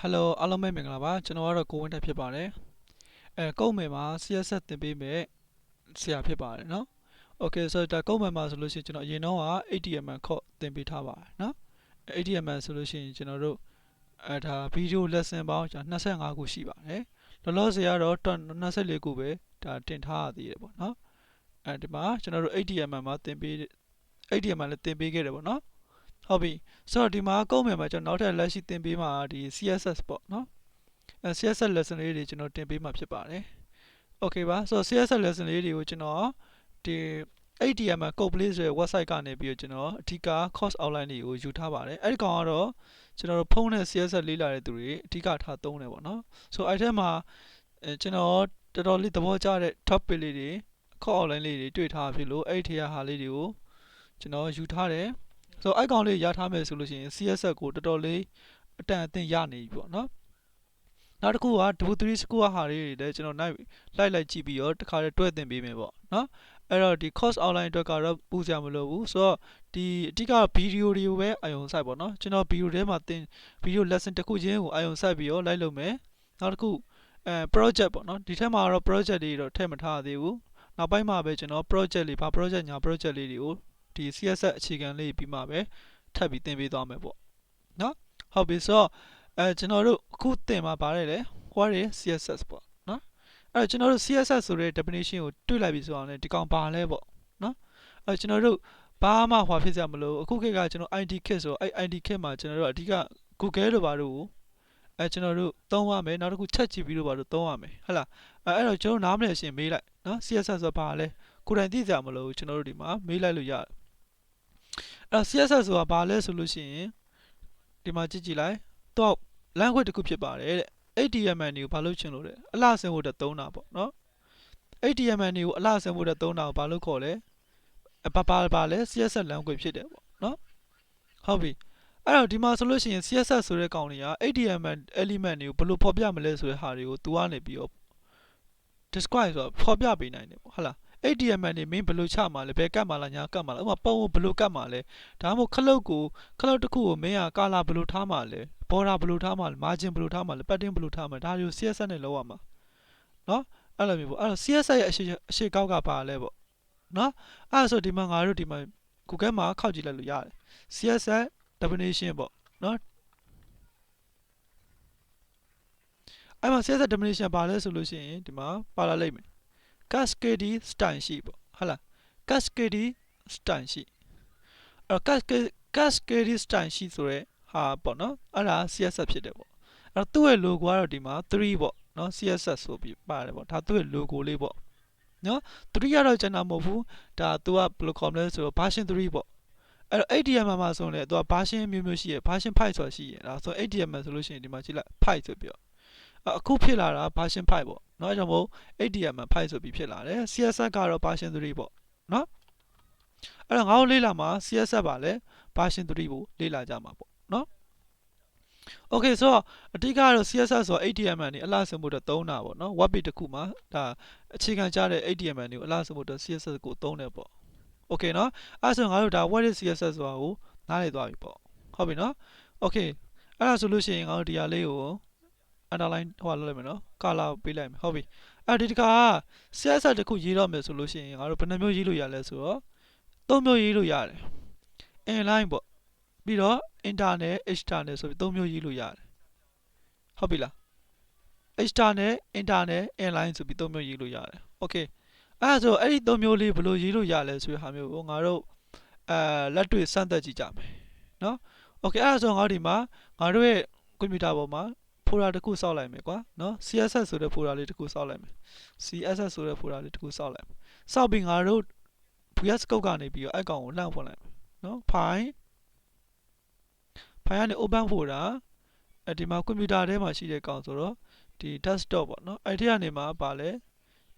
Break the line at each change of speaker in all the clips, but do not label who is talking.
Hello အားလုံးပဲမင်္ဂလာပါကျွန်တော်ကတော့ကိုဝင်းတက်ဖြစ်ပါတယ်အဲကုတ်မယ်မှာ CSS သင်ပေးမယ်ဆရာဖြစ်ပါတယ်เนาะ Okay ဆိုတော့ဒါကုတ်မယ်မှာဆိုလို့ရှိရင်ကျွန်တော်အရင်တော့က HTML ခေါက်သင်ပေးထားပါတယ်เนาะ HTML ဆိုလို့ရှိရင်ကျွန်တော်တို့အဲဒါ video lesson ပေါင်းကျွန်တော်25ခုရှိပါတယ်လောလောဆယ်ကတော့24ခုပဲဒါတင်ထားရသေးတယ်ပေါ့เนาะအဲဒီမှာကျွန်တော်တို့ HTML မှာသင်ပေး HTML လည်းသင်ပေးခဲ့တယ်ပေါ့เนาะ ဟုတ်ပြီဆိုတော့ဒီမှာကုတ်မယ်မှာကျွန်တော်နောက်ထပ်လက်ရှိသင်ပေးမှာဒီ CSS ပေါ့เนาะအဲ CSS lesson လေးတွေကျွန်တော်တင်ပေးမှာဖြစ်ပါတယ် Okay ပါဆိုတော့ CSS lesson လေးတွေကိုကျွန်တော်ဒီ HTML code place ဆိုတဲ့ website ကနေပြီးတော့ကျွန်တော်အဓိက course outline တွေကိုယူထားပါတယ်အဲ့ဒီကောင်ကတော့ကျွန်တော်တို့ဖုန်းနဲ့ CSS လေ့လာတဲ့သူတွေအဓိကထားသုံးတယ်ပေါ့နော်ဆိုတော့အဲ့ထဲမှာအဲကျွန်တော်တော်တော်လေးသဘောကျတဲ့ topic လေးတွေ course outline လေးတွေတွေ့ထားဖြစ်လို့အဲ့ဒီထဲကဟာလေးတွေကိုကျွန်တော်ယူထားတယ် ဆိုတော့အဲ့ကောင်လေးရထားမယ်ဆိုလို့ရှိရင် CSS ကိုတော်တော်လေးအတန်အသင့်ရနေပြီပေါ့နော်နောက်တစ်ခုက W3 school ဟာလေးတွေလည်းကျွန်တော်လိုက်လိုက်လိုက်ကြည့်ပြီးတော့တခါတည်းတွဲသင်ပေးမယ်ပေါ့နော်အဲ့တော့ဒီ course outline အတွက်ကတော့ပူစရာမလိုဘူးဆိုတော့ဒီအဓိကဗီဒီယိုတွေကိုပဲအယုံစိုက်ပေါ့နော်ကျွန်တော်ဗီဒီယိုထဲမှာသင်ဗီဒီယို lesson တစ်ခုချင်းကိုအယုံစိုက်ပြီးတော့လိုက်လုပ်မယ်နောက်တစ်ခုအဲ project ပေါ့နော်ဒီထက်မှာတော့ project တွေတော့ထည့်မထားသေးဘူးနောက်ပိုင်းမှာပဲကျွန်တော် project လေးဘာ project ညာ project လေးတွေကို ဒီ CSS အခြေခံလေးပြီးမှပဲထပ်ပြီးသင်ပေးသွားမယ်ပေါ့နော်ဟုတ်ပြီဆိုတော့အဲကျွန်တော်တို့အခုသင်မှာပါတယ်လေ what is CSS ပေါ့နော်အဲ့တော့ကျွန်တော်တို့ CSS ဆိုတဲ့ definition ကိုတွေ့လိုက်ပြီဆိုအောင်လေဒီကောင်ဘာလဲပေါ့နော်အဲ့ကျွန်တော်တို့ဘာမှဟွာဖြစ်ကြမလို့အခုခေတ်ကကျွန်တော် ID kit ဆိုအဲ့ ID kit မှာကျွန်တော်တို့အဓိက Google တို့ဘာတို့ကိုအဲကျွန်တော်တို့သုံးရမယ်နောက်တစ်ခု ChatGPT တို့ဘာတို့သုံးရမယ်ဟုတ်လားအဲအဲ့တော့ကျွန်တော်နားမလည်ရှင်မေးလိုက်နော် CSS ဆိုဘာလဲကိုယ်တိုင်သိကြမလို့ကျွန်တော်တို့ဒီမှာမေးလိုက်လို့ရတယ် အဲ့တော့ CSS ဆိုတာဘာလဲဆိုလို့ရှိရင်ဒီမှာကြည့်ကြည့်လိုက်တော့ language တစ်ခုဖြစ်ပါတယ်တဲ့ HTML တွေကိုဘာလို့ချင်လို့လဲအလှဆင်ဖို့အတွက်သုံးတာပေါ့နော် HTML တွေကိုအလှဆင်ဖို့အတွက်သုံးတာကိုဘာလို့ခေါ်လဲဘာဘာဘာလဲ CSS language ဖြစ်တယ်ပေါ့နော်ဟုတ်ပြီအဲ့တော့ဒီမှာဆိုလို့ရှိရင် CSS ဆိုတဲ့ကောင်တွေက HTML element တွေကိုဘယ်လိုဖော်ပြမလဲဆိုတဲ့ဟာတွေကို तू ကနေပြီးတော့ describe ဆိုတော့ဖော်ပြပေးနိုင်တယ်ပေါ့ဟုတ်လား ATM နေမင်းဘယ်လိုချမှာလဲဘယ်ကတ်မှာလားညာကတ်မှာလားဥမာပုံကိုဘယ်လိုကတ်မှာလဲဒါမှမဟုတ်ခလုတ်ကိုခလုတ်တစ်ခုကိုမင်းကကာလာဘယ်လိုထားမှာလဲဘော်ဒါဘယ်လိုထားမှာလဲမာဂျင်ဘယ်လိုထားမှာလဲပတ်တင်ဘယ်လိုထားမှာလဲဒါတွေကို CSS နဲ့လောက်ရမှာနော်အဲ့လိုမျိုးပေါ့အဲ့တော့ CSS ရဲ့အရှိအရှိကောက်ကပါလဲပေါ့နော်အဲ့ဆိုဒီမှာငါတို့ဒီမှာ Google မှာခောက်ကြည့်လိုက်လို့ရတယ် CSS definition ပေါ့နော်အဲ့မှာ CSS definition ပါလဲဆိုလို့ရှိရင်ဒီမှာပါလာလိမ့်မယ် cascade style ရှိပေါ့ဟုတ်လား cascade style ရှိအဲ့တော့ cascade cascade style ရှိဆိုရဲဟာပေါ့နော်အဲ့ဒါ CSS ဖြစ်တယ်ပေါ့အဲ့တော့သူ့ရဲ့ logo ကတော့ဒီမှာ3ပေါ့နော် CSS ဆိုပြီးပါတယ်ပေါ့ဒါသူ့ရဲ့ logo လေးပေါ့နော်3ကတော့ကျွန်တော်မဟုတ်ဘူးဒါ तू ကဘယ်လိုခေါ်မလဲဆိုတော့ version 3ပေါ့အဲ့တော့ HTML မှာဆိုရင်လည်း तू က version မျိုးမျိုးရှိရယ် version 5ဆိုတာရှိရယ်ဒါဆို HTML ဆိုလို့ရှိရင်ဒီမှာကြည့်လိုက်5ဆိုပြီးတော့အခုဖြစ်လာတာ version 5ပေါ့ เนาะအဲကြောင့်မို့ HTML 5ဆိုပြီးဖြစ်လာတယ် CSS ကတော့ version 3ပေါ့เนาะအဲ့တော့ငါတို့လေ့လာမှာ CSS ပါလဲ version 3ကိုလေ့လာကြမှာပေါ့เนาะ Okay ဆိုတော့အဓိကကတော့ CSS ဆိုတော့ HTML နေအလှဆင်ဖို့အတွက်သုံးတာပေါ့เนาะ web page တစ်ခုမှာဒါအခြေခံကြတဲ့ HTML တွေကိုအလှဆင်ဖို့အတွက် CSS ကိုသုံးတယ်ပေါ့ Okay เนาะအဲ့ဆိုငါတို့ဒါ what is CSS ဆိုတာကိုနားလည်သွားပြီပေါ့ဟုတ်ပြီเนาะ Okay အဲ့ဒါဆိုလို့ရှိရင်ငါတို့ဒီဟာလေးကို underline ဟိုလုပ်လိုက်မယ်နော် color ပေးလိုက်မယ်ဟုတ်ပြီအဲ့ဒီတခါ CSS တခုရေးတော့မယ်ဆိုလို့ရှိရင်ငါတို့ဘယ်နှမျိုးရေးလို့ရလဲဆိုတော့သုံးမျိုးရေးလို့ရတယ် inline ပေါ့ပြီးတော့ internal external ဆိုပြီးသုံးမျိုးရေးလို့ရတယ်ဟုတ်ပြီလား external internal inline ဆိုပြီးသုံးမျိုးရေးလို့ရတယ် okay အဲ့ဒါဆိုအဲ့ဒီသုံးမျိုးလေးဘယ်လိုရေးလို့ရလဲဆိုတဲ့ဟာမျိုးကိုငါတို့အဲလက်တွေ့စမ်းသပ်ကြည့်ကြမယ်နော် okay အဲ့ဒါဆိုငါတို့ဒီမှာငါတို့ရဲ့ကွန်ပျူတာပေါ်မှာ folder တစ်ခုစောက်လိုက်မယ်ကွာနော် CSS ဆိုတဲ့ folder လေးတစ်ခုစောက်လိုက်မယ် CSS ဆိုတဲ့ folder လေးတစ်ခုစောက်လိုက်မယ်စောက်ပြီးငါတို့ VS Code ကနေပြီးတော့အဲ့ကောင်ကိုလှမ်းဖွင့်လိုက်မယ်နော် file file ကနေ open folder အဲဒီမှာကွန်ပျူတာထဲမှာရှိတဲ့ကောင်ဆိုတော့ဒီ desktop ပေါ့နော်အဲ့ဒီကနေမှာပါလဲ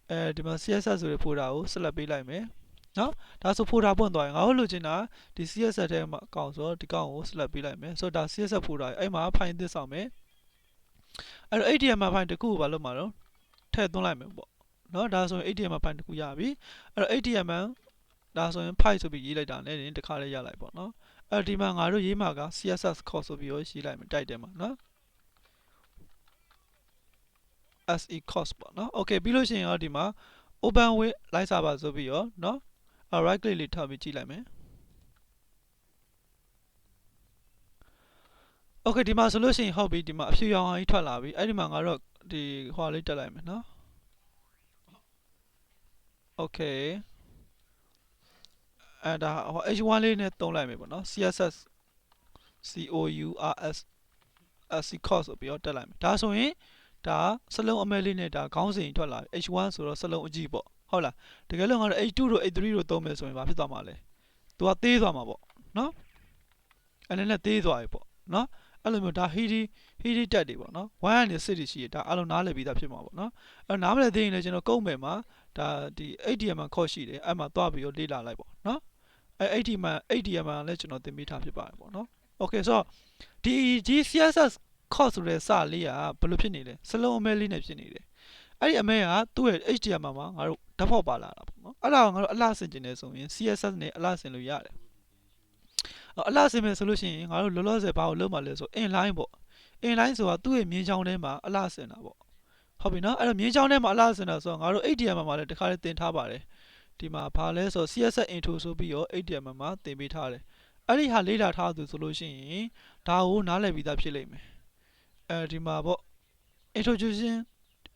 အဲဒီမှာ CSS ဆိုတဲ့ folder ကို select ပေးလိုက်မယ်နော်ဒါဆို folder ပွင့်သွားရင်ငါတို့လိုချင်တာဒီ CSS ထဲမှာအကောင်ဆိုတော့ဒီကောင်ကို select ပေးလိုက်မယ်ဆိုတော့ဒါ CSS folder အဲ့မှာ file သစ်ဆောင်မယ် အဲ့တော့ HTML ဖိုင်တစ်ခုကိုဘာလုပ်မှာတော့ထည့်သွင်းလိုက်မယ်ပေါ့နော်ဒါဆိုရင် HTML ဖိုင်တစ်ခုရပြီအဲ့တော့ HTML ဒါဆိုရင် file ဆိုပြီးရေးလိုက်တာနဲ့တခါလေးရလိုက်ပေါ့နော်အဲ့ဒီမှာငါတို့ရေးမှာက CSS code ဆိုပြီးရောရေးလိုက်မယ်တိုက်တယ်မှာနော် SE cost ပေါ့နော် okay ပြီးလို့ရှိရင်တော့ဒီမှာ open with live server ဆိုပြီးရောနော် right click လေးထားပြီးကြည့်လိုက်မယ် okay ဒီမှာဆိုလို့ရှိရင်ဟုတ်ပြီဒီမှာအဖြူရောင်ဟာကြီးထွက်လာပြီအဲ့ဒီမှာငါတို့ဒီဟွာလေးတက်လိုက်မယ်เนาะ okay အဲ့ဒါဟို h1 လေးနဲ့တုံးလိုက်မယ်ပေါ့နော် css cous s cost ဆိုပြီးတော့တက်လိုက်မယ်ဒါဆိုရင်ဒါစလုံးအမဲလေးနဲ့ဒါခေါင်းစဉ်ထွက်လာပြီ h1 ဆိုတော့စလုံးအကြီးပေါ့ဟုတ်လားတကယ်လို့ငါတို့ h2 တို့ h3 တို့သုံးမယ်ဆိုရင်ဘာဖြစ်သွားမှာလဲသူကသေးသွားမှာပေါ့နော်အဲ့နဲ့သေးသွားပြီပေါ့နော် အဲ့လိုမျိုးဒါ hidi hidi တက်တွေပေါ့နော်1ကနေ6တွေရှိရဒါအလုံးနားလည်ပြီးသားဖြစ်မှာပေါ့နော်အဲ့နားမလည်သေးရင်လည်းကျွန်တော်ကုတ်မယ်မှာဒါဒီ ATM မှာခေါ်ရှိတယ်အဲ့မှာသွားပြီးတော့လေ့လာလိုက်ပေါ့နော်အဲ့ ATM မှာ ATM မှာလည်းကျွန်တော်သင်ပေးထားဖြစ်ပါတယ်ပေါ့နော် okay ဆိုတော့ဒီ GCSS course ဆိုတဲ့စာလေးကဘယ်လိုဖြစ်နေလဲစလုံးအမဲလေးနဲ့ဖြစ်နေတယ်အဲ့ဒီအမဲကသူ့ရဲ့ HTML မှာငါတို့ဓာတ်ဖောက်ပါလာတာပေါ့နော်အဲ့ဒါကိုငါတို့အလှဆင်ကျင်နေဆိုရင် CSS နဲ့အလှဆင်လို့ရတယ် အလှဆင်မယ်ဆိုလို့ရှိရင်ငါတို့လောလောဆယ်ဘာကိုလုပ်မှလဲဆို inline ပေါ့ inline ဆိုတာသူ့ရဲ့မြင်းချောင်းထဲမှာအလှဆင်တာပေါ့ဟုတ်ပြီနော်အဲ့တော့မြင်းချောင်းထဲမှာအလှဆင်တာဆိုတော့ငါတို့ HTML မှာလည်းတခါလေးသင်ထားပါတယ်ဒီမှာဘာလဲဆို CSS intro ဆိုပြီးတော့ HTML မှာသင်ပေးထားတယ်အဲ့ဒီဟာလေ့လာထားသူဆိုလို့ရှိရင်ဒါကိုနားလည်ပြီးသားဖြစ်လိမ့်မယ်အဲဒီမှာပေါ့ introduction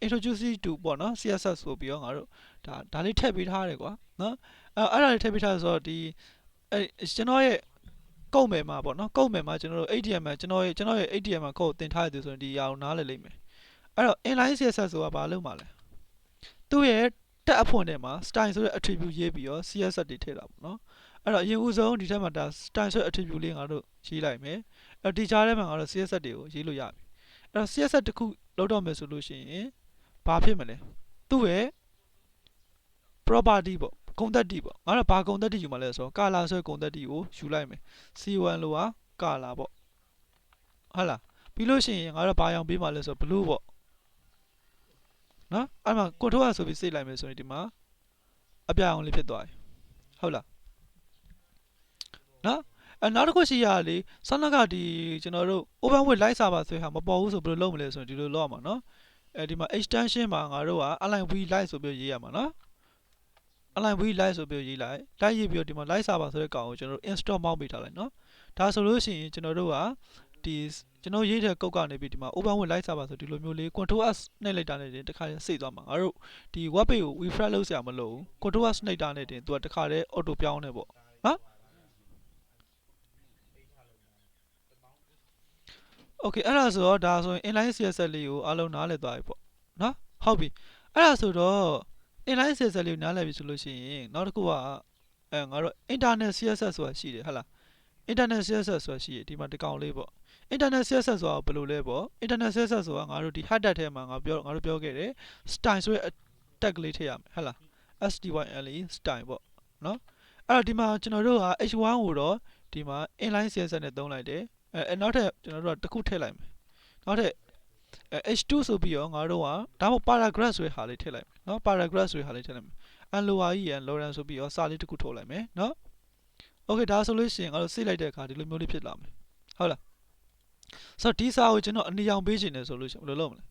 introduce to ပေါ့နော် CSS ဆိုပြီးတော့ငါတို့ဒါဒါလေးထည့်ပေးထားတယ်ကွာနော်အဲအဲ့ဒါလေးထည့်ပေးထားဆိုတော့ဒီအဲကျွန်တော်ရဲ့ ကုတ်မယ်မှာပေါ့နော်ကုတ်မယ်မှာကျွန်တော်တို့ ATM မှာကျွန်တော်ရဲ့ကျွန်တော်ရဲ့ ATM မှာကုတ်တင်ထားရသူဆိုရင်ဒီအရာကိုနားလည်လိမ့်မယ်အဲ့တော့ inline CSS ဆိုတာဘာလို့မှာလဲသူ့ရဲ့တက်အဖွင့်ထဲမှာ style ဆိုတဲ့ attribute ရေးပြီးတော့ CSS တွေထည့်တာပေါ့နော်အဲ့တော့အရင်ဦးဆုံးဒီထက်မှာဒါ style ဆိုတဲ့ attribute လေးငါတို့ရေးလိုက်မယ်အဲ့ဒီကြားထဲမှာငါတို့ CSS တွေကိုရေးလို့ရပြီအဲ့တော့ CSS တစ်ခုလောက်တော့မယ်ဆိုလို့ရှိရင်ဘာဖြစ်မလဲသူ့ရဲ့ property ပေါ့ ဂုဏ်သက်တည်ပေါ့ငါတို့ဘာဂုဏ်သက်တည်ယူမှာလဲဆိုတော့ color ဆိုတဲ့ဂုဏ်သက်တည်ကိုယူလိုက်မယ် C1 လို့ဟာ color ပေါ့ဟုတ်လားပြီးလို့ရှိရင်ငါတို့ဘာရောင်ပေးမှာလဲဆိုတော့ blue ပေါ့နော်အဲ့မှာ control ဆိုပြီးစိတ်လိုက်မယ်ဆိုရင်ဒီမှာအပြာရောင်လေးဖြစ်သွားပြီဟုတ်လားနော်အဲနောက်တစ်ခုရှိရလေဆန္ဒကဒီကျွန်တော်တို့ open with light server ဆိုဟာမပေါ်ဘူးဆိုဘယ်လိုလုပ်မလဲဆိုရင်ဒီလိုလုပ်ရမှာနော်အဲဒီမှာ extension မှာငါတို့က align v light ဆိုပြီးရေးရမှာနော် align v light ဆိုပြီးရေးလိုက်လိုက်ရေးပြီးတော့ဒီမှာ light server ဆိုတဲ့ကောင်ကိုကျွန်တော်တို့ install မောက်ပေးထားလိုက်နော်ဒါဆိုလို့ရှိရင်ကျွန်တော်တို့ကဒီကျွန်တော်ရေးတဲ့ကုတ်ကနေပြီးဒီမှာ open with light server ဆိုဒီလိုမျိုးလေး control s နှိပ်လိုက်တာနဲ့တင်တခါစိတ်သွားမှာငါတို့ဒီ web page ကို refresh လုပ်စရာမလိုဘူး control s နှိပ်တာနဲ့တင်သူကတခါတည်း auto ပြောင်းနေပေါ့နော် okay အဲ့ဒါဆိုတော့ဒါဆိုရင် inline CSS လေးကိုအားလုံးနားလည်သွားပြီပေါ့နော်ဟုတ်ပြီအဲ့ဒါဆိုတော့ inline CSS လေးကိုနားလည်ပြီဆိုလို့ရှိရင်နောက်တစ်ခုကအဲငါတို့ internet CSS ဆိုတာရှိတယ်ဟုတ်လား internet CSS ဆိုတာရှိတယ်ဒီမှာဒီကောင်လေးပေါ့ internet CSS ဆိုတာဘယ်လိုလဲပေါ့ internet CSS ဆိုတာငါတို့ဒီ header ထဲမှာငါပြောငါတို့ပြောခဲ့တယ် style ဆိုတဲ့ tag လေးထည့်ရမယ်ဟုတ်လား style style ပေါ့နော်အဲ့တော့ဒီမှာကျွန်တော်တို့က h1 ကိုတော့ဒီမှာ inline CSS နဲ့သုံးလိုက်တယ်အဲနောက်ထပ်ကျွန်တော်တို့ကတစ်ခုထည့်လိုက်မယ်နောက်ထပ် အဲ h2 ဆိုပြီးတော့ငါတို့ကဒါမှမဟုတ် paragraph ဆိုတဲ့ဟာလေးထည့်လိုက်မယ်နော် paragraph ဆိုတဲ့ဟာလေးထည့်လိုက်မယ် unlower ကြီးရန် lawrence ဆိုပြီးတော့စာလေးတစ်ခုထုတ်လိုက်မယ်နော် okay ဒါဆိုလို့ရှိရင်ငါတို့စိတ်လိုက်တဲ့အခါဒီလိုမျိုးလေးဖြစ်လာမယ်ဟုတ်လားဆိုတော့ဒီစာကိုကျွန်တော်အနီရောင်ပေးချင်တယ်ဆိုလို့ရှိရင်ဘယ်လိုလုပ်မလဲ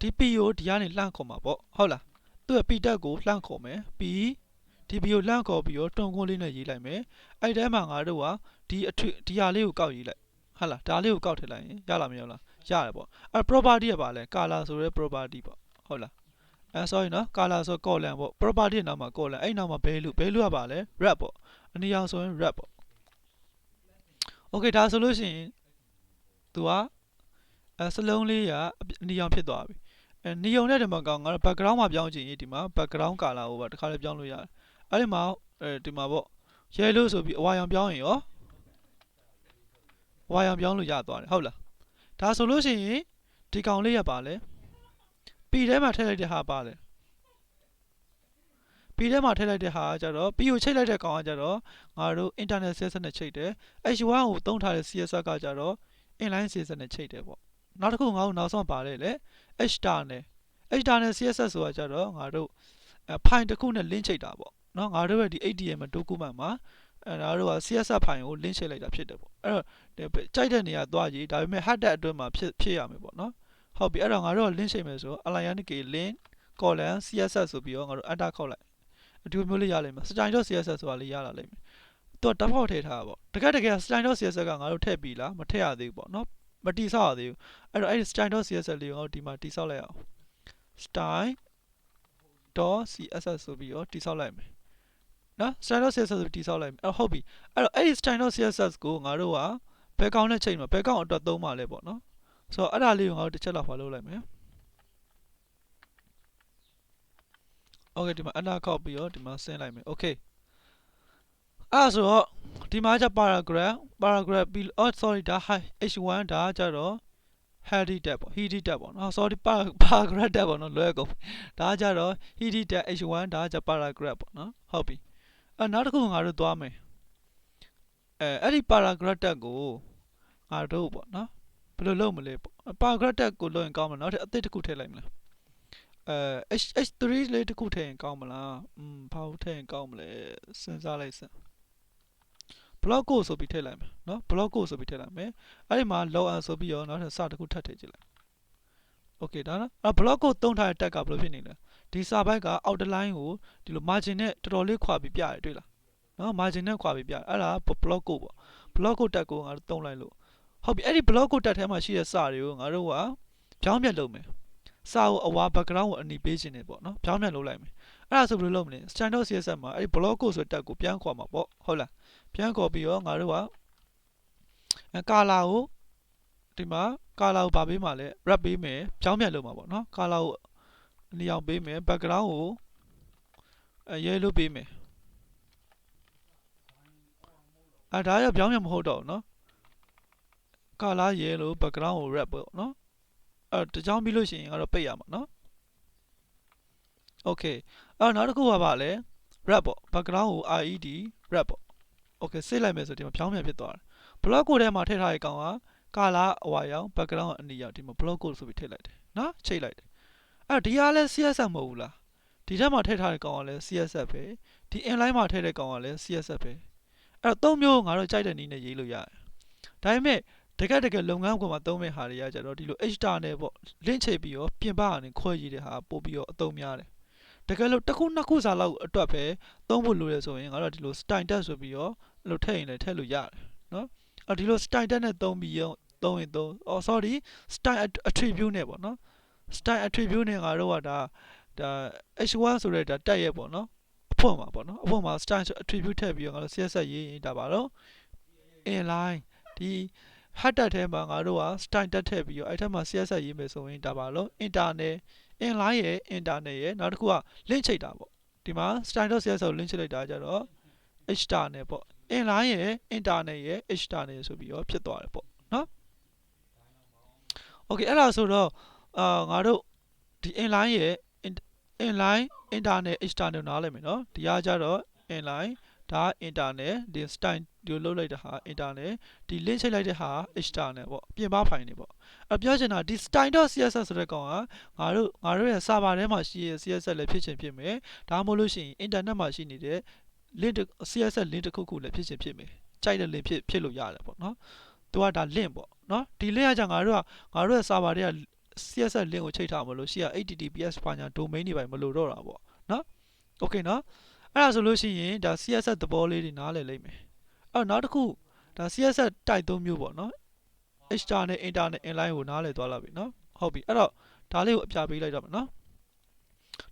ဒီ p ကိုဒီကနေလှမ်းခေါ်မှာပေါ့ဟုတ်လားသူ့ရဲ့ p တက်ကိုလှမ်းခေါ်မယ် p ဒီ p ကိုလှမ်းခေါ်ပြီးတော့တွန်ခွန်းလေးနဲ့ရေးလိုက်မယ်အဲ့ထဲမှာငါတို့ကဒီအထွေဒီဟာလေးကိုကောက်ရေးလိုက်ဟုတ်လားဒါလေးကိုကောက်ထည့်လိုက်ရင်ရလာမရလား ရတယ်ပေါ့အဲ့ property ကပါလဲ color ဆိုရဲ property ပေါ့ဟုတ်လားအဲ sorry နော် color ဆို column ပေါ့ property နောက်မှာ column အဲ့နောက်မှာ value value ကပါလဲ wrap ပေါ့အနည်းအောင်ဆိုရင် wrap ပေါ့ okay ဒါဆိုလို့ရှိရင် तू ကအဲစလုံးလေးကအနည်းအောင်ဖြစ်သွားပြီအဲနီယုံတဲ့ဒီမှာကောင်ငါတို့ background မှာပြောင်းချင်ရင်ဒီမှာ background color ကိုပါတစ်ခါလေးပြောင်းလို့ရတယ်အဲ့ဒီမှာအဲဒီမှာပေါ့ yellow ဆိုပြီးအဝါရောင်ပြောင်းရင်ရောဝါရောင်ပြောင်းလို့ရသွားတယ်ဟုတ်လား ဒါဆိုလို့ရှိရင်ဒီကောင်လေးရပါလဲပီထဲမှာထည့်လိုက်တဲ့ဟာပါလဲပီထဲမှာထည့်လိုက်တဲ့ဟာကကြတော့ပီကိုချိတ်လိုက်တဲ့ကောင်ကကြတော့ငါတို့ internet CSS နဲ့ချိတ်တယ် H1 ကိုသုံးထားတဲ့ CSS ကကြတော့ inline CSS နဲ့ချိတ်တယ်ပေါ့နောက်တစ်ခုငါတို့နောက်ဆုံးပါတယ်လေ H-star နဲ့ H-star နဲ့ CSS ဆိုတာကြတော့ငါတို့အဲ file တစ်ခုနဲ့ link ချိတ်တာပေါ့နော်ငါတို့ရဲ့ဒီ HTML document မှာ အဲဒါတို့က CSS file ကို link ချိတ်လိုက်တာဖြစ်တယ်ပေါ့အဲ့တော့ကြိုက်တဲ့နေရာသွားကြည့်ဒါပေမဲ့ header အတွင်းမှာဖြစ်ဖြစ်ရမယ်ပေါ့နော်ဟုတ်ပြီအဲ့တော့ငါတို့က link ချိန်မယ်ဆို align k link column css ဆိုပြီးတော့ငါတို့ enter ခေါက်လိုက်အတူမျိုးလေးရလိမ့်မယ် style.css ဆိုတာလေးရလာလိမ့်မယ်သူကတစ်ဖောက်ထည့်ထားတာပေါ့တကယ်တကယ် style.css ကငါတို့ထည့်ပြီလားမထည့်ရသေးဘူးပေါ့နော်မတိဆောက်ရသေးဘူးအဲ့တော့အဲ့ဒီ style.css လေးကိုငါတို့ဒီမှာတိဆောက်လိုက်အောင် style.css ဆိုပြီးတော့တိဆောက်လိုက်မယ် နော် standard of CSS ကိုတိဆောက်လိုက်မယ်အဲ့ဟုတ်ပြီအဲ့တော့အဲ့ဒီ standard of CSS ကိုငါတို့ကဘယ်ကောင်နဲ့ချိန်မှာဘယ်ကောင်အတွက်သုံးပါလဲပေါ့နော်ဆိုတော့အဲ့ဒါလေးကိုငါတို့တစ်ချက်လောက်ဖော်လုပ်လိုက်မယ် Okay ဒီမှာအနာခောက်ပြီးတော့ဒီမှာဆင်းလိုက်မယ် Okay အဲ့ဆိုတော့ဒီမှာကျ paragraph paragraph ပြီး oh sorry ဒါ h1 ဒါကြတော့ heady tab ပေါ့ heady tab ပေါ့နော် sorry paragraph tab ပေါ့နော်လွဲကုန်ဒါကြတော့ heady tab h1 ဒါကြ paragraph ပေါ့နော်ဟုတ်ပြီ အဲ့နောက်တစ်ခုငါတို့သွားမယ်အဲအဲ့ဒီ paragraph tab ကိုငါတို့ပေါ့နော်ဘယ်လိုလုပ်မလဲပေါ့ paragraph tab ကိုလုပ်ရင်ကောင်းမလားနောက်ထပ်အသစ်တစ်ခုထည့်လိုက်မလားအဲ h h3 လေးတစ်ခုထည့်ရင်ကောင်းမလားอืมဘာလို့ထည့်ရင်ကောင်းမလဲစဉ်းစားလိုက်စမ်း block code ဆိုပြီးထည့်လိုက်မယ်เนาะ block code ဆိုပြီးထည့်လိုက်မယ်အဲ့ဒီမှာ log in ဆိုပြီးရောနောက်ထပ်စတစ်ခုထပ်ထည့်ကြည့်လိုက် okay ဒါနော်အဲ့ block code သုံးထားတဲ့ tag ကဘယ်လိုဖြစ်နေလဲ ဒီစာပိုက်က outline ကိုဒီလို margin နဲ့တော်တော်လေးခွာပြီးပြရတယ်တွေ့လားနော် margin နဲ့ခွာပြီးပြတယ်အဲ့ဒါ block code ပေါ့ block code tag ကိုငါတို့သုံးလိုက်လို့ဟုတ်ပြီအဲ့ဒီ block code tag ထဲမှာရှိတဲ့စာတွေကိုငါတို့ကပြောင်းပြလုပ်မယ်စာကိုအဝါ background ကိုအနီပေးခြင်းနေပေါ့နော်ပြောင်းပြလုပ်လိုက်မယ်အဲ့ဒါဆိုဘယ်လိုလုပ်မလဲ standard.css မှာအဲ့ဒီ block code ဆိုတဲ့ tag ကိုပြန်ခွာမှာပေါ့ဟုတ်လားပြန်ခေါ်ပြီးတော့ငါတို့ကအဲကာလာကိုဒီမှာကာလာကိုဗာပေးမှာလဲ wrap ပေးမယ်ပြောင်းပြန်လုပ်မှာပေါ့နော်ကာ လာကိုနေအောင်ပေးမယ် background ကိုအဲ yellow ပေးမယ်အဲဒါရပြောင်းပြန်မဟုတ်တော့ဘူးနော်ကာလာ yellow background ကို wrap ပေါ့နော်အဲတကြောင်ပြီးလို့ရှိရင်ကတော့ပိတ်ရမှာနော် okay အဲနောက်တစ်ခုကပါလဲ wrap ပေါ့ background ကို red wrap ပေါ့ okay စိတ်လိုက်မယ်ဆိုဒီမှာဖြောင်းပြန်ဖြစ်သွားတယ် block code ထဲမှာထည့်ထားတဲ့ကောင်ကကာလာအဝါရောင် background အနီရောင်ဒီမှာ block code ဆိုပြီးထည့်လိုက်တယ်နော်ချိတ်လိုက်တယ် အဲ့ဒီဟာလဲ CSS မဟုတ်ဘူးလားဒီထဲမှာထည့်ထားတဲ့ကောင်ကလည်း CSS ပဲဒီ inline မှာထည့်တဲ့ကောင်ကလည်း CSS ပဲအဲ့တော့သုံးမျိုးငါတို့ကြိုက်တဲ့နည်းနဲ့ရေးလို့ရတယ်ဒါပေမဲ့တကယ်တကယ်လုပ်ငန်းခွင်မှာသုံးမဲ့ဟာတွေကကြတော့ဒီလို HTML နဲ့ပေါ့ link ချိတ်ပြီးတော့ပြင်ပကနေခွဲရေးတဲ့ဟာပို့ပြီးတော့အသုံးများတယ်တကယ်လို့တစ်ခုနှစ်ခုစာလောက်အတွက်ပဲသုံးဖို့လိုရဆိုရင်ငါတို့ဒီလို style tag ဆိုပြီးတော့အဲ့လိုထည့်ရင်လည်းထည့်လို့ရတယ်နော်အော်ဒီလို style tag နဲ့သုံးပြီးတော့သုံးရင်သုံးအော် sorry style attribute နဲ့ပေါ့နော် style attribute နဲ့ငါတို့ကဒါဒါ h1 ဆိုတဲ့ဒါတက်ရဲ့ပေါ့နော်အဖွင့်မှာပေါ့နော်အဖွင့်မှာ style attribute ထည့်ပြီးတော့ငါတို့ CSS ရေးရင်ဒါပါတော့ inline ဒီ header ထဲမှာငါတို့က style တက်ထည့်ပြီးတော့အဲ့ထက်မှာ CSS ရေးမယ်ဆိုရင်ဒါပါလို့ internet inline ရဲ့ internet ရဲ့နောက်တစ်ခုက link ချိတ်တာပေါ့ဒီမှာ style.css ကို link ချိတ်လိုက်တာကြတော့ h-internet ပေါ့ inline ရဲ့ internet ရဲ့ h-internet ဆိုပြီးတော့ဖြစ်သွားတယ်ပေါ့နော် okay အဲ့ဒါဆိုတော့ အာငါတို့ဒီ inline ရဲ့ inline internet h-internet နားလည်မယ်နော်ဒီကကြတော့ inline ဒါ internet ဒီ style ဒီလိုလုပ်လိုက်တဲ့ဟာ internet ဒီ link ချိတ်လိုက်တဲ့ဟာ h-internet ပေါ့ပြင်ပဖိုင်နေပေါ့အပြောချင်တာဒီ style.css ဆိုတဲ့ကောင်ကငါတို့ငါတို့ရဲ့ server ထဲမှာရှိရဲ့ CSS လည်းဖြစ်ချင်ဖြစ်မယ်ဒါမှမဟုတ်လို့ရှိရင် internet မှာရှိနေတဲ့ link တစ် CSS link တစ်ခုခုလည်းဖြစ်ချင်ဖြစ်မယ်ကြိုက်တဲ့ link ဖြစ်ဖြစ်လို့ရတယ်ပေါ့နော်သူကဒါ link ပေါ့နော်ဒီ link ကကြောင့်ငါတို့ကငါတို့ရဲ့ server တွေက CSS link ကိုချိန်ထားမလို့ရှိရ https ဘာညာ domain တွေပဲမလို့တော့တာပေါ့နော် okay နော်အဲ့ဒါဆိုလို့ရှိရင်ဒါ CSS သဘောလေးတွေနားလည်လိမ့်မယ်အဲ့နောက်တစ်ခုဒါ CSS တိုက်သုံးမျိုးပေါ့နော် external နဲ့ internal inline ကိုနားလည်သွားလာပြီနော်ဟုတ်ပြီအဲ့တော့ဒါလေးကိုအပြပေးလိုက်တော့မယ်နော်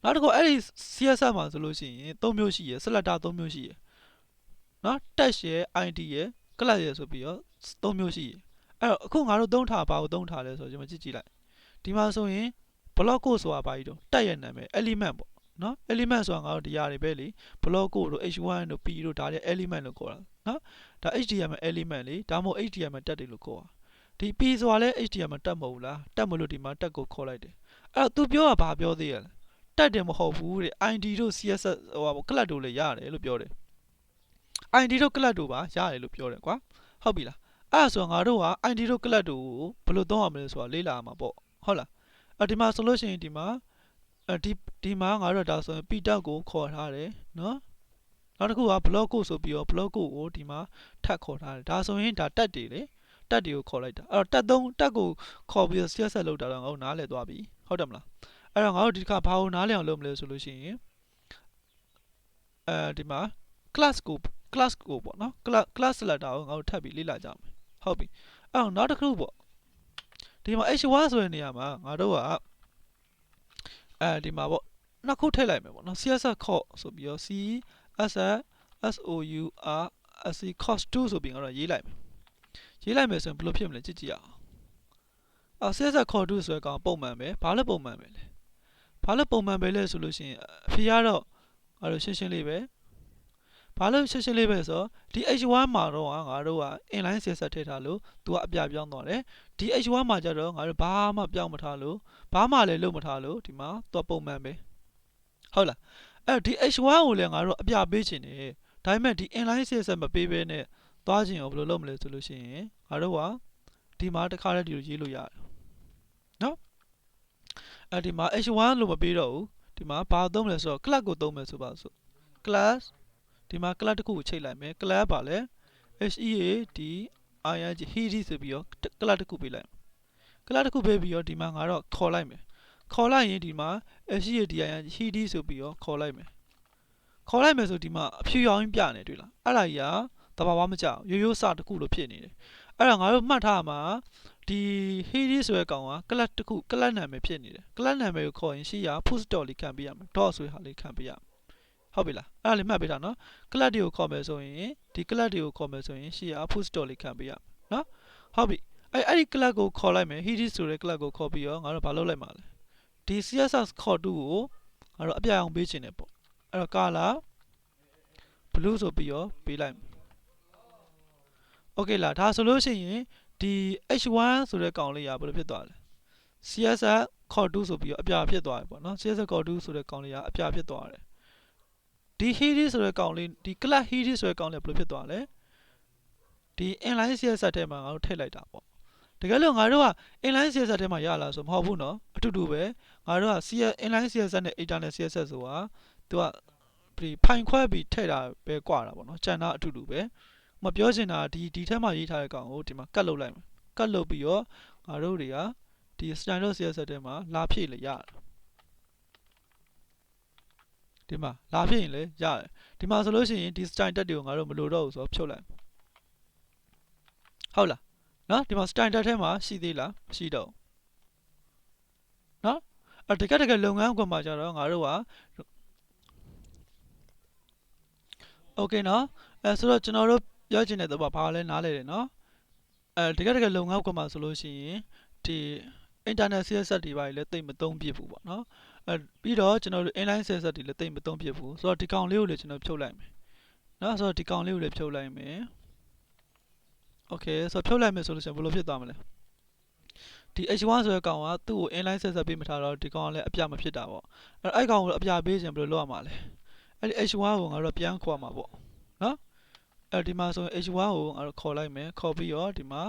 နောက်တစ်ခုအဲ့ဒီ CSS မှာဆိုလို့ရှိရင်၃မျိုးရှိရယ် selector ၃မျိုးရှိရယ်နော် tag ရယ် id ရယ် class ရယ်ဆိုပြီးတော့၃မျိုးရှိရယ်အဲ့တော့အခုငါတို့သုံးထားဘာကိုသုံးထားလဲဆိုတော့ကျွန်တော်ကြည့်ကြည့်လိုက် ဒီမှာဆိုရင် block code ဆိုတာဘာကြီးတော့ tag ရဲ့နာမည် element ပေါ့နော် element ဆိုတာငါတို့ဒီຢာတွေပဲလေ block code တို့ h1 တို့ p တို့ဒါတွေ element လို့ခေါ်တာနော်ဒါ html element လေဒါမှမဟုတ် html တက်တယ်လို့ခေါ်တာဒီ p ဆိုတာလဲ html တက်မဟုတ်ဘူးလားတက်မလို့ဒီမှာတက်ကိုခေါ်လိုက်တယ်အဲ့တော့ तू ပြောတာဘာပြောသေးရလဲတက်တယ်မဟုတ်ဘူးတဲ့ id တို့ css ဟိုဟာ class တို့လည်းရတယ်လို့ပြောတယ် id တို့ class တို့ပါရတယ်လို့ပြောတယ်ကွာဟုတ်ပြီလားအဲ့ဒါဆိုငါတို့က id တို့ class တို့ကိုဘယ်လိုသုံးရမလဲဆိုတာလေ့လာရမှာပေါ့ ဟုတ်လားအဲ့ဒီမှာဆိုလို့ရှိရင်ဒီမှာအဲဒီဒီမှာငါတို့ဒါဆိုရင် p tag ကိုခေါ်ထားတယ်နော်နောက်တစ်ခုက block code ဆိုပြီးတော့ block code ကိုဒီမှာထပ်ခေါ်ထားတယ်ဒါဆိုရင်ဒါတက်တယ်လေတက်တွေကိုခေါ်လိုက်တာအဲ့တော့တက်သုံးတက်ကိုခေါ်ပြီးတော့ CSS လောက်တာတော့ငါတို့နားလည်သွားပြီဟုတ်တယ်မလားအဲ့တော့ငါတို့ဒီတစ်ခါဘာကိုနားလည်အောင်လုပ်မလဲဆိုလို့ရှိရင်အဲဒီမှာ class ကို class ကိုပေါ့နော် class class selector ကိုငါတို့ထပ်ပြီးလေ့လာကြမယ်ဟုတ်ပြီအဲ့တော့နောက်တစ်ခုပေါ့ ဒီမှာ h1 ဆိုတဲ့နေရာမှာငါတို့ကအဲဒီမှာပေါ့နှစ်ခုထည့်လိုက်မယ်ပေါ့နော် CSS ခေါ်ဆိုပြီးတော့ C S S O U R S C cost 2ဆိုပြီးငါတို့ရေးလိုက်မယ်ရေးလိုက်မယ်ဆိုရင်ဘယ်လိုဖြစ်မလဲကြည့်ကြည့်အောင်အော် CSS ခေါ်2ဆိုတဲ့ကောင်ပုံမှန်ပဲဘာလို့ပုံမှန်ပဲလဲဘာလို့ပုံမှန်ပဲလဲဆိုလို့ရှိရင်အဖေကတော့ငါတို့ရှင်းရှင်းလေးပဲ ဘာလို့ရှင်းရှင်းလေးပဲဆိုတော့ဒီ H1 မှာတော့ငါတို့က inline CSS ထည့်ထားလို့သူကအပြပြောင်းသွားတယ်ဒီ H1 မှာကျတော့ငါတို့ဘာမှပြောင်းမထားလို့ဘာမှလည်းလုပ်မထားလို့ဒီမှာသူကပုံမှန်ပဲဟုတ်လားအဲ့ဒီ H1 ကိုလည်းငါတို့အပြပေးချင်တယ်ဒါပေမဲ့ဒီ inline CSS မပေးဘဲနဲ့သွားချင်အောင်ဘယ်လိုလုပ်မလဲဆိုလို့ရှိရင်ငါတို့ကဒီမှာတစ်ခါတည်းဒီလိုရေးလို့ရတယ်နော်အဲ့ဒီမှာ H1 လို့မပေးတော့ဘူးဒီမှာဘာသုံးမလဲဆိုတော့ class ကိုသုံးမယ်ဆိုပါစို့ class ဒီမှာ class တစ်ခုကိုချိန်လိုက်မယ် class ပါလဲ H E A D I N G hid ဆိုပြီးတော့ class တစ်ခုပေးလိုက် class တစ်ခုပေးပြီးတော့ဒီမှာငါတော့ခေါ်လိုက်မယ်ခေါ်လိုက်ရင်ဒီမှာ H E A D I N G hid ဆိုပြီးတော့ခေါ်လိုက်မယ်ခေါ်လိုက်မယ်ဆိုဒီမှာအဖြူရောင်ပြနေတွေ့လားအဲ့ဒါကြီးကတဘာဝမကြောက်ရိုးရိုးစတစ်ခုလိုဖြစ်နေတယ်အဲ့ဒါငါတို့မှတ်ထားမှာဒီ hid ဆိုတဲ့ကောင်က class တစ်ခု class နာမည်ဖြစ်နေတယ် class နာမည်ကိုခေါ်ရင်ရှိရ full stop လေးခံပေးရမယ် dot ဆိုတဲ့ဟာလေးခံပေးရမယ် ဟုတ်ပြီလားအဲ့ဒါလေးမှတ်ပေးတာနော် class တွေကိုခေါ်မယ်ဆိုရင်ဒီ class တွေကိုခေါ်မယ်ဆိုရင်ရှေ့က full stop လေးခံပေးရမယ်နော်ဟုတ်ပြီအဲ့အဲ့ဒီ class ကိုခေါ်လိုက်မယ် hidi ဆိုတဲ့ class ကိုခေါ်ပြီးတော့ငါတို့ဘာလုပ်လိုက်မှာလဲဒီ css ခေါ်တူကိုငါတို့အပြအောင်ပေးခြင်းနဲ့ပေါ့အဲ့တော့ color blue ဆိုပြီးတော့ပေးလိုက်မယ် okay လားဒါဆိုလို့ရှိရင်ဒီ h1 ဆိုတဲ့ကောင်လေးကဘယ်လိုဖြစ်သွားလဲ css ခေါ်တူဆိုပြီးတော့အပြဖြစ်သွားပြီပေါ့နော် css ခေါ်တူဆိုတဲ့ကောင်လေးကအပြဖြစ်သွားတယ် ဒီ hidi ဆိုတဲ့ကောင်လေးဒီ class hidi ဆိုတဲ့ကောင်လေးဘယ်လိုဖြစ်သွားလဲဒီ inline css ထဲမှာငါတို့ထည့်လိုက်တာပေါ့တကယ်လို့ငါတို့က inline css ထဲမှာရလာဆိုမဟုတ်ဘူးเนาะအတူတူပဲငါတို့က CS inline css နဲ့ eternal css ဆိုတာသူကဒီဖိုင်ခွဲပြီးထည့်တာပဲกว่าတာပေါ့เนาะကျန်တာအတူတူပဲမပြောချင်တာဒီဒီထဲမှာရေးထားတဲ့ကောင်ကိုဒီမှာကတ်လုပ်လိုက်မယ်ကတ်လုပ်ပြီးတော့ငါတို့တွေကဒီ style css ထဲမှာလာဖြည့်လေရတယ် ဒီမှာလာဖြစ်ရင်လည်းရတယ်ဒီမှာဆိုလို့ရှိရင်ဒီ style တက်တွေကိုငါတို့မလိုတော့ဘူးဆိုတော့ဖြုတ်လိုက်ဟုတ်လားနော်ဒီမှာ style တက်ထဲမှာရှိသေးလားမရှိတော့ဘူးနော်အဲ့တကယ်တကယ်လုပ်ငန်းကွန်မှာကြတော့ငါတို့က okay နော်အဲဆိုတော့ကျွန်တော်တို့ပြောချင်တဲ့တော့ဘာလဲနားလဲတယ်နော်အဲတကယ်တကယ်လုပ်ငန်းကွန်မှာဆိုလို့ရှိရင်ဒီ internet CSS တွေပါလေတိတ်မသုံးပြဘူးပေါ့နော် အဲပြီးတော့ကျွန်တော်တို့ inline CSS တွေလည်းတိတ်မသုံးပြဘူးဆိုတော့ဒီကောင်လေးကိုလည်းကျွန်တော်ဖြုတ်လိုက်မယ်နော်ဆိုတော့ဒီကောင်လေးကိုလည်းဖြုတ်လိုက်မယ် okay ဆိုတော့ဖြုတ်လိုက်မယ်ဆိုလို့ရှိရင်ဘယ်လိုဖြစ်သွားမလဲဒီ h1 ဆိုတဲ့ကောင်ကသူ့ကို inline CSS ပေးမထားတော့ဒီကောင်ကလည်းအပြမဖြစ်တာပေါ့အဲ့အဲ့ကောင်ကိုအပြပေးခြင်းဘယ်လိုလုပ်ရမှာလဲအဲ့ဒီ h1 ကိုငါတို့ပြန်ခေါ်မှာပေါ့နော်အဲ့ဒီမှာဆိုရင် h1 ကိုငါတို့ခေါ်လိုက်မယ်ခေါ်ပြီးတော့ဒီမှာ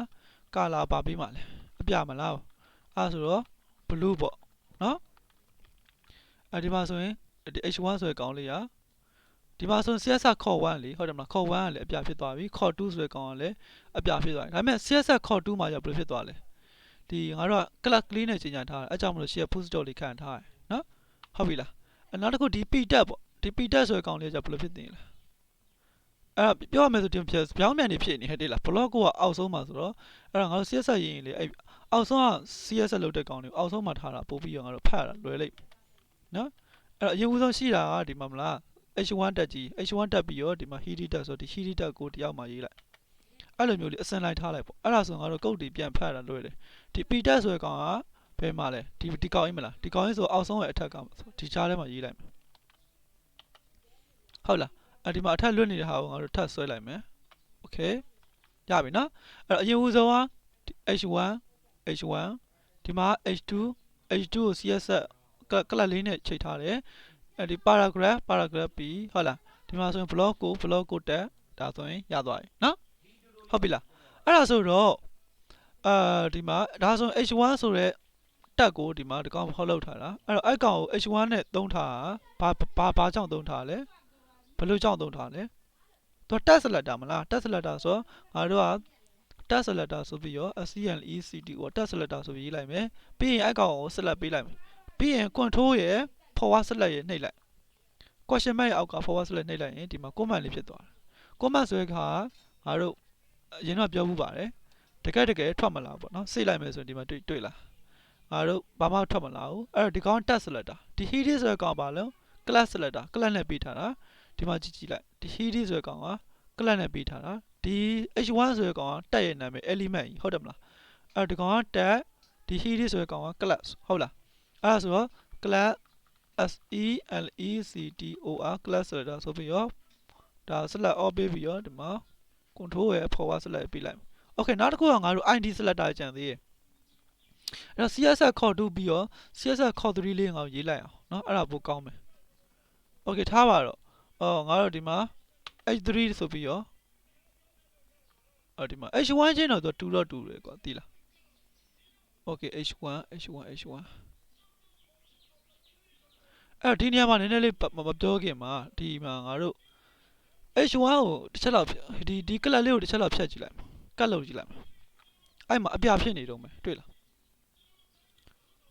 ကလာပါပေးမှာလဲအပြမလားအဲ့ဆိုတော့ blue ပေါ့နော် အဲ့ဒီမှာဆိုရင်ဒီ h1 ဆိုတဲ့ကောင်လေးကဒီမှာဆိုရင် CSS ခေါ်1လေဟုတ်တယ်မလားခေါ်1ကလည်းအပြဖြစ်သွားပြီခေါ်2ဆိုတဲ့ကောင်ကလည်းအပြဖြစ်သွားပြီဒါပေမဲ့ CSS ခေါ်2မှာကျဘယ်လိုဖြစ်သွားလဲဒီငါတို့က class ကလေးနဲ့ချိန်ညာထားတယ်အဲကြောင့်မလို့ရှေ့ push dot လေးခံထားတယ်နော်ဟုတ်ပြီလားအနောက်တစ်ခုဒီ p tab ပေါ့ဒီ p tab ဆိုတဲ့ကောင်လေးကဘယ်လိုဖြစ်နေလဲအဲ့ဒါပြောရမယ်ဆိုတင်ဖြစ်ပြောင်းပြန်နေဖြစ်နေဟဲ့တိလား block ကအောက်ဆုံးမှာဆိုတော့အဲ့ဒါငါတို့ CSS ရေးရင်လေအဲ့အောက်ဆုံးက CSS လောက်တဲ့ကောင်လေးကိုအောက်ဆုံးမှာထားတာပို့ပြီးတော့ငါတို့ဖတ်ရတာလွယ်လိမ့် နော်အဲ့တော့အရင်ဦးဆုံးရှိတာကဒီမှာမလား h1 တက်ကြီး h1 တက်ပြီးတော့ဒီမှာ hidi တက်ဆိုဒီ hidi တက်ကိုတယောက်မှရေးလိုက်အဲ့လိုမျိုးလေးအစင်လိုက်ထားလိုက်ပေါ့အဲ့ဒါဆိုငါတို့ကုတ်တီပြန်ဖတ်ရတာလွယ်တယ်ဒီ p တက်ဆိုတဲ့ကောင်ကဘယ်မှာလဲဒီဒီကောင်ကြီးမလားဒီကောင်ကြီးဆိုအောက်ဆုံးရဲ့အထက်ကဆိုဒီချားထဲမှာရေးလိုက်မယ်ဟုတ်လားအဲ့ဒီမှာအထက်လွတ်နေတဲ့ဟာကိုငါတို့ထပ်ဆွဲလိုက်မယ်โอเคရပြီနော်အဲ့တော့အရင်ဦးဆုံးက h1 h1 ဒီမှာ h2 h2 ကို css ကလပ်လေးနဲ့ချိန်ထားတယ်အဲ့ဒီ paragraph paragraph ပြီးဟုတ်လားဒီမှာဆိုရင် block ကို block ကိုတက်ဒါဆိုရင်ရသွားပြီနော်ဟုတ်ပြီလားအဲ့ဒါဆိုတော့အာဒီမှာဒါဆိုရင် h1 ဆိုရဲတက်ကိုဒီမှာဒီကောင်ဖောက်လောက်ထားတာအဲ့တော့အဲ့ကောင်ကို h1 နဲ့သုံးထားတာဘာဘာဘာကြောင့်သုံးထားလဲဘယ်လိုကြောင့်သုံးထားလဲသူတက် selector မလားတက် selector ဆိုတော့ငါတို့က tag selector ဆိုပြီးတော့ SCLECT ကို tag selector ဆိုပြီးရေးလိုက်မယ်ပြီးရင်အဲ့ကောင်ကို select ပေးလိုက်မယ် ပြီးရင် control ရဲ့ forward select ရဲ့နှိပ်လိုက် question mark ရဲ့အောက်က forward select နှိပ်လိုက်ရင်ဒီမှာ command လေးဖြစ်သွားတယ် command ဆိုတဲ့အခါငါတို့အရင်တော့ပြောမှုပါတယ်တကယ်တကယ်ထွက်မလာဘူးပေါ့နော်စိတ်လိုက်မယ်ဆိုရင်ဒီမှာတွေ့တွေ့လားငါတို့ဘာမှထွက်မလာဘူးအဲ့တော့ဒီကောင် tag selector ဒီ header ဆိုတဲ့ကောင်ပါလုံး class selector class နဲ့ပေးထားတာဒီမှာကြည့်ကြည့်လိုက်ဒီ header ဆိုတဲ့ကောင်က class နဲ့ပေးထားတာဒီ h1 ဆိုတဲ့ကောင်ကတက်ရဲ့နာမည် element ကြီးဟုတ်တယ်မလားအဲ့တော့ဒီကောင်ကတက်ဒီ header ဆိုတဲ့ကောင်က class ဟုတ်လား အဲ့ဒါဆိုတော့ class s e l e c t o r class selector ဆိုပြီးတော့ဒါ select all ပေးပြီးတော့ဒီမှာ control ရဲ့ forward select ပေးလိုက် okay နောက်တစ်ခုကငါတို့ id selector ကြံသေးတယ်အဲ့တော့ css ခေါ်တူပြီးတော့ css ခေါ်3လေးငါတို့ရေးလိုက်အောင်เนาะအဲ့ဒါပိုကောင်းမယ် okay ထားပါတော့အော်ငါတို့ဒီမှာ h3 ဆိုပြီးတော့အော်ဒီမှာ h1 ချင်းတော့သူ2တော့2တယ်ကွာသိလား okay h1 h1 h1 အဲ့တော့ဒီနေရာမှာနည်းနည်းလေးမမပြောခင်မှာဒီမှာငါတို့ h1 ကိုတစ်ချက်လောက်ဖြတ်ဒီဒီကလပ်လေးကိုတစ်ချက်လောက်ဖြတ်ကြည့်လိုက်မှာကတ်လို့ကြည့်လိုက်မှာအဲ့မှာအပြဖြစ်နေတော့မယ်တွေ့လား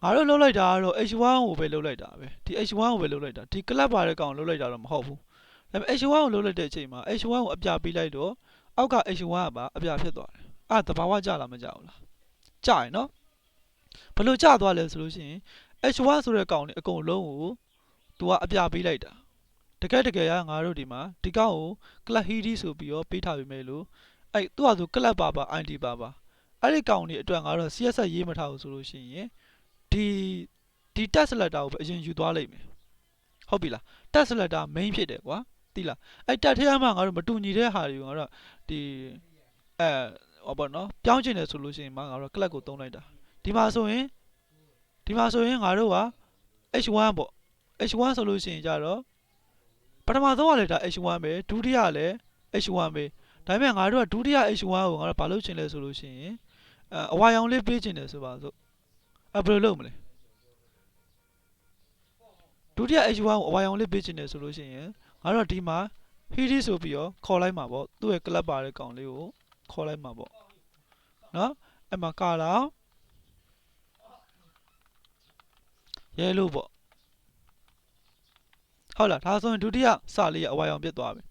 ငါတို့လှုပ်လိုက်တာကတော့ h1 ကိုပဲလှုပ်လိုက်တာပဲဒီ h1 ကိုပဲလှုပ်လိုက်တာဒီကလပ်ပါတဲ့ကောင်လှုပ်လိုက်တာတော့မဟုတ်ဘူးဒါပေမဲ့ h1 ကိုလှုပ်လိုက်တဲ့အချိန်မှာ h1 ကိုအပြပေးလိုက်တော့အောက်က h1 ကပါအပြဖြစ်သွားတယ်အဲ့ဒါတဘာဝကြလားမကြဘူးလားကြရယ်နော်ဘယ်လိုကြသွားလဲဆိုလို့ရှိရင် h1 ဆိုတဲ့ကောင်นี่အကုန်လုံးကို तू ကအပြပေးလိုက်တာတကယ်တကယ်ကငါတို့ဒီမှာဒီကောင်ကို class hidi ဆိုပြီးတော့ပေးထားပြီမဲ့လို့အဲ့သူ့ဟာသူ class ပါပါ id ပါပါအဲ့ဒီကောင်นี่အတွက်ငါတို့ css ရေးမထားဘူးဆိုလို့ရှိရင်ဒီဒီ tag selector ကိုပဲအရင်ယူသွားလိုက်မယ်ဟုတ်ပြီလား tag selector main ဖြစ်တယ်ကွာသိလားအဲ့ tag ထဲမှာငါတို့မတူညီတဲ့ဟာတွေကိုငါတို့ဒီအဲဟောပေါ့နော်ပြောင်းချင်တယ်ဆိုလို့ရှိရင်မငါတို့ class ကိုသုံးလိုက်တာဒီမှာဆိုရင်ဒီမှာဆိုရင်ငါတို့က h1 ပေါ့ h1 ဆိုလို့ရှိရင်ကြတော့ပထမဆုံးကလည်းဒါ h1 ပဲဒုတိယကလည်း h1 ပဲဒါပေမဲ့ငါတို့ကဒုတိယ h1 ကိုငါတို့ဘာလုပ်ချင်လဲဆိုလို့ရှိရင်အဲအဝါရောင်လေးပေးချင်တယ်ဆိုပါစို့အဲဘယ်လိုလုပ်မလဲဒုတိယ h1 ကိုအဝါရောင်လေးပေးချင်တယ်ဆိုလို့ရှိရင်ငါတို့ကဒီမှာ hidi ဆိုပြီးတော့ခေါ်လိုက်မှာပေါ့သူ့ရဲ့ club ပါတဲ့ကောင်လေးကိုခေါ်လိုက်မှာပေါ့နော်အဲ့မှာ color yellow ပေါ့ ဟုတ်လားဒါဆိုရင်ဒုတိယစလေးရဲ့အဝါရောင်ပြတ်သွားပြီ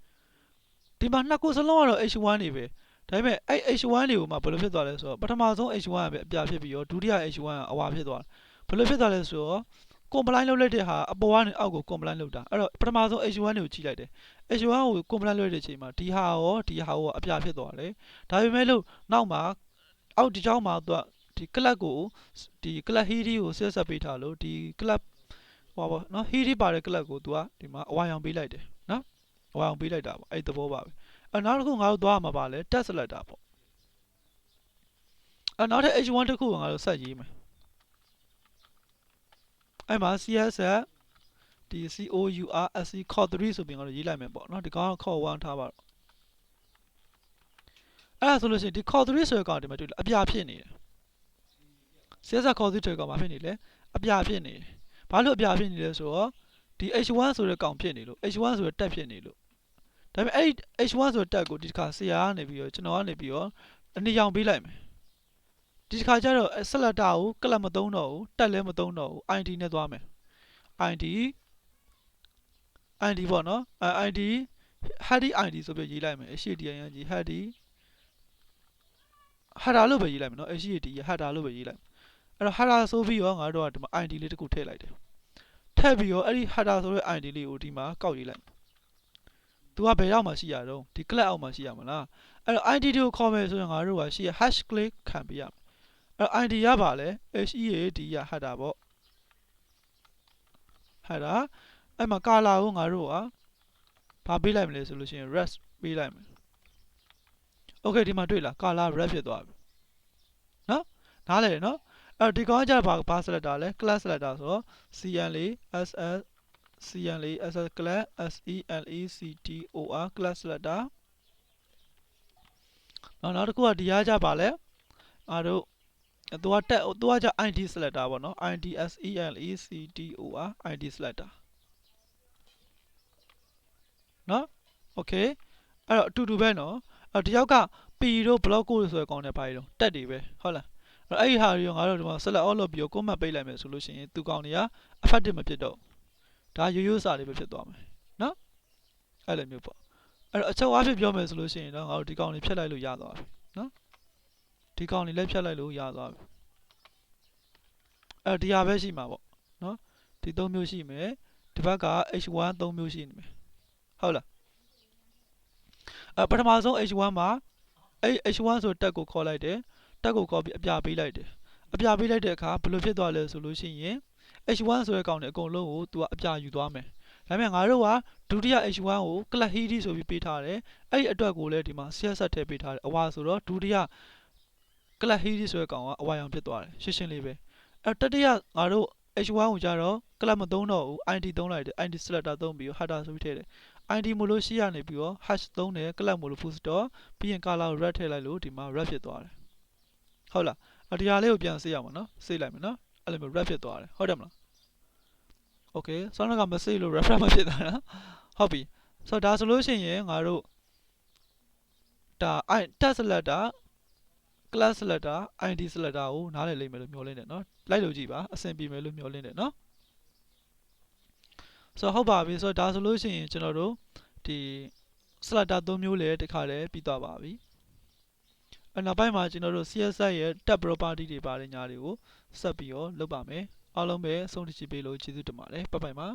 ဒီမှာနှစ်ခုစလုံးကတော့ h1 နေပဲဒါပေမဲ့အဲ့ h1 တွေကိုမှဘယ်လိုဖြစ်သွားလဲဆိုတော့ပထမဆုံး h1 ကပဲအပြဖြစ်ပြီးတော့ဒုတိယ h1 ကအဝါဖြစ်သွားတယ်ဘယ်လိုဖြစ်သွားလဲဆိုတော့ combine လုပ်လိုက်တဲ့ဟာအပေါ်ကနေအောက်ကို combine လုပ်တာအဲ့တော့ပထမဆုံး h1 တွေကိုကြည့်လိုက်တယ် h1 ကို combine လုပ်တဲ့အချိန်မှာဒီဟာရောဒီဟာရောအပြဖြစ်သွားတယ်ဒါပေမဲ့လို့နောက်မှာအောက်ဒီကြောင်းမှာသူကဒီ club ကိုဒီ club hidi ကိုဆက်ဆက်ပေးထားလို့ဒီ club ဟောပါနော် hidi ပါတဲ့ club ကိုသူကဒီမှာအဝါရောင်ပေးလိုက်တယ်နော်အဝါရောင်ပေးလိုက်တာပေါ့အဲ့ဒီသဘောပါပဲအဲ့နောက်တစ်ခုငါတို့သွားမှာပါလဲ test selector ပေါ့အဲ့နောက်ထပ် h1 တစ်ခုကိုငါတို့ဆက်ရေးမယ်အဲ့မှာ cs ဒီ COURSC core 3ဆိုပြီးငါတို့ရေးလိုက်မယ်ပေါ့နော်ဒီကောင်က core 1ထားပါတော့အဲ့ဒါဆိုလို့ရှိရင်ဒီ core 3ဆိုတဲ့ကောင်ဒီမှာတွေ့လားအပြာဖြစ်နေတယ် CS core 3ဆိုတဲ့ကောင်ဘာဖြစ်နေလဲအပြာဖြစ်နေတယ် ဘာလို့အပြာဖြစ်နေလဲဆိုတော့ဒီ H1 ဆိုတဲ့ကောင်ဖြစ်နေလို့ H1 ဆိုတဲ့တက်ဖြစ်နေလို့ဒါပေမဲ့အဲ့ဒီ H1 ဆိုတဲ့တက်ကိုဒီတစ်ခါဆရာကနေပြီးတော့ကျွန်တော်ကနေပြီးတော့အနည်းရောင်ပေးလိုက်မယ်ဒီတစ်ခါကျတော့ selector ကိုကလပ်မသုံးတော့ဘူးတက်လည်းမသုံးတော့ဘူး ID နဲ့သွားမယ် ID ID ပေါ့နော်အဲ ID heady ID ဆိုပြီးရေးလိုက်မယ် HTTP heady header လို့ပဲရေးလိုက်မယ်နော် HTTP header လို့ပဲရေးလိုက် အဲ့တော့ header ဆိုပြီးတော့ငါတို့ကဒီမှာ ID လေးတစ်ခုထည့်လိုက်တယ်ထည့်ပြီးတော့အဲ့ဒီ header ဆိုတဲ့ ID လေးကိုဒီမှာကောက်ရေးလိုက်သူကဘယ်ရောက်မှရှိရတော့ဒီ class အောက်မှာရှိရမလားအဲ့တော့ ID တွေကိုခေါ်မယ်ဆိုရင်ငါတို့ကရှိရ hash click ခံပေးရမယ်အဲ့တော့ ID ရပါလဲ HEAD ရ header ပေါ့ header အဲ့မှာ color ကိုငါတို့ကဘာပေးလိုက်မလဲဆိုလို့ရှိရင် red ပေးလိုက်မယ် okay ဒီမှာတွေ့လား color red ဖြစ်သွားပြီနော်နားလဲနော် အဲ့ဒီကောင်ကကြဘာဘာ selector လဲ class selector ဆိုတော့ cn လေး ss cn လေး ss class s e l e c t o r class selector နောက်နောက်တစ်ခုကဒီအားကြပါလဲအားတို့သူကတက်သူကကြ id selector ပေါ့နော် id s e l e c t o r id selector နော် okay အဲ့တော့အတူတူပဲနော်အဲ့တယောက်က P တို့ block code ဆိုတဲ့ကောင်တွေပါရီတော့တက်တွေပဲဟုတ်လား အဲ့တော့အဲ့ဒီဟာတွေရောငါတို့ဒီမှာ select all လုပ်ပြီးတော့ comment ပိတ်လိုက်မယ်ဆိုလို့ရှိရင်သူကောင်တွေက effective မဖြစ်တော့ဘူးဒါရိုးရိုးစာတွေပဲဖြစ်သွားမယ်နော်အဲ့လိုမျိုးပေါ့အဲ့တော့အချုပ်အားဖြင့်ပြောမယ်ဆိုလို့ရှိရင်တော့ငါတို့ဒီကောင်တွေဖြတ်လိုက်လို့ရသွားပြီနော်ဒီကောင်တွေလည်းဖြတ်လိုက်လို့ရသွားပြီအဲ့တော့ဒီဟာပဲရှိမှာပေါ့နော်ဒီ၃မျိုးရှိမယ်ဒီဘက်က h1 ၃မျိုးရှိနေမယ်ဟုတ်လားအဲ့ပထမဆုံး h1 မှာအဲ့ h1 ဆိုတက်ကိုခေါ်လိုက်တယ် တက်ကိုခေါ်ပြီးအပြပေးလိုက်တယ်အပြပေးလိုက်တဲ့အခါဘယ်လိုဖြစ်သွားလဲဆိုလို့ရှိရင် h1 ဆိုတဲ့ကောင်တွေအကုန်လုံးကို तू ကအပြယူသွားမယ်ဒါပေမဲ့ငါတို့ကဒုတိယ h1 ကို class hidi ဆိုပြီးပေးထားတယ်အဲ့ဒီအတွက်ကိုလည်းဒီမှာ CSS ထည့်ပေးထားတယ်အဝါဆိုတော့ဒုတိယ class hidi ဆိုတဲ့ကောင်ကအဝါရောင်ဖြစ်သွားတယ်ရှင်းရှင်းလေးပဲအဲ့တတိယငါတို့ h1 ကိုကြတော့ class မသုံးတော့ဘူး id သုံးလိုက်တယ် id selector သုံးပြီးတော့ header ဆိုပြီးထည့်တယ် id မို့လို့ရှိရနေပြီးတော့ hash သုံးတယ် class မို့လို့ full stop ပြီးရင် color ကို red ထည့်လိုက်လို့ဒီမှာ red ဖြစ်သွားတယ် ဟုတ်လားအဒီဟာလေးကိုပြန်စေးရမှာနော်စေးလိုက်မယ်နော်အဲ့လိုမျိုး red ဖြစ်သွားတယ်ဟုတ်တယ်မလား okay ဆောင်းကမစေးလို့ reference မဖြစ်တာနော်ဟုတ်ပြီဆိုတော့ဒါဆိုလို့ရှိရင်ငါတို့ဒါ i tag selector class selector id selector ကိုနားလည်လိမ့်မယ်လို့မျှော်လင့်တယ်နော်လိုက်လို့ကြည့်ပါအဆင်ပြေမယ်လို့မျှော်လင့်တယ်နော်ဆိုတော့ဟုတ်ပါပြီဆိုတော့ဒါဆိုလို့ရှိရင်ကျွန်တော်တို့ဒီ selector ၃မျိုးလည်းတစ်ခါတည်းပြီးသွားပါပြီ အနောက်ပိုင်းမှာကျွန်တော်တို့ CSS ရဲ့ tab property တွေပါတယ်ညာတွေကိုဆက်ပြီးတော့လုပ်ပါမယ်အားလုံးပဲဆုံးဖြတ်ပေးလို့ကျေးဇူးတင်ပါတယ်ဘိုင်ဘိုင်ပါ